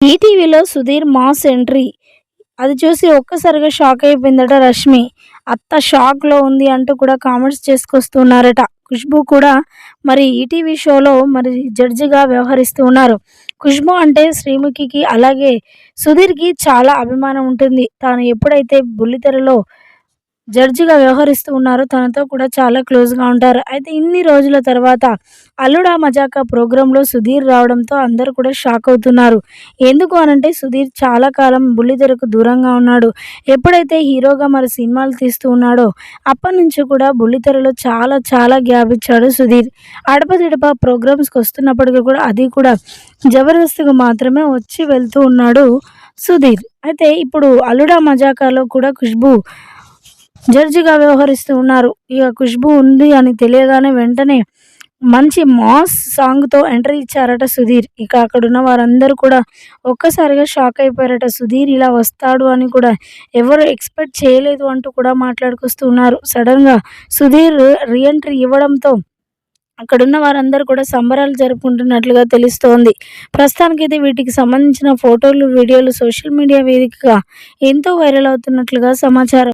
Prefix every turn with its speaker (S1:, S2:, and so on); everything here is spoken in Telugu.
S1: ఈటీవీలో సుధీర్ మాస్ ఎంట్రీ. అది చూసి ఒక్కసారిగా షాక్ అయిపోయిందట రష్మి. అత్త షాక్లో ఉంది అంటూ కూడా కామెంట్స్ చేసుకొస్తున్నారట. ఖుష్బు కూడా మరి ఈటీవీ షోలో మరి జడ్జిగా వ్యవహరిస్తూ ఉన్నారు. ఖుష్బు అంటే శ్రీముఖికి అలాగే సుధీర్కి చాలా అభిమానం ఉంటుంది. తాను ఎప్పుడైతే బుల్లితెరలో జడ్జిగా వ్యవహరిస్తూ ఉన్నారు. తనతో కూడా చాలా క్లోజ్గా ఉంటారు. అయితే ఇన్ని రోజుల తర్వాత అల్లుడా మజాకా ప్రోగ్రాంలో సుధీర్ రావడంతో అందరూ కూడా షాక్ అవుతున్నారు. ఎందుకు అనంటే సుధీర్ చాలా కాలం బుల్లితెరకు దూరంగా ఉన్నాడు. ఎప్పుడైతే హీరోగా మరి సినిమాలు తీస్తూ ఉన్నాడో అప్పటి నుంచి కూడా బుల్లితెరలో చాలా చాలా గ్యాప్ ఇచ్చాడు సుధీర్. అడపదిడప ప్రోగ్రామ్స్కి వస్తున్నప్పటికీ కూడా అది కూడా జబర్దస్త్గా మాత్రమే వచ్చి వెళ్తూ ఉన్నాడు సుధీర్. అయితే ఇప్పుడు అల్లుడా మజాకాలో కూడా ఖుష్బు జడ్జిగా వ్యవహరిస్తూ ఉన్నారు. ఇక ఖుష్బు ఉంది అని తెలియగానే వెంటనే మంచి మాస్ సాంగ్తో ఎంట్రీ ఇచ్చారట సుధీర్. ఇక అక్కడున్న వారందరూ కూడా ఒక్కసారిగా షాక్ అయిపోయారట. సుధీర్ ఇలా వస్తాడు అని కూడా ఎవరు ఎక్స్పెక్ట్ చేయలేదు అంటూ కూడా మాట్లాడుకొస్తూ ఉన్నారు. సడన్గా సుధీర్ రీఎంట్రీ ఇవ్వడంతో అక్కడున్న వారందరూ కూడా సంబరాలు జరుపుకుంటున్నట్లుగా తెలుస్తోంది. ప్రస్తుతానికైతే వీటికి సంబంధించిన ఫోటోలు వీడియోలు సోషల్ మీడియా వేదికగా ఎంతో వైరల్ అవుతున్నట్లుగా సమాచారం.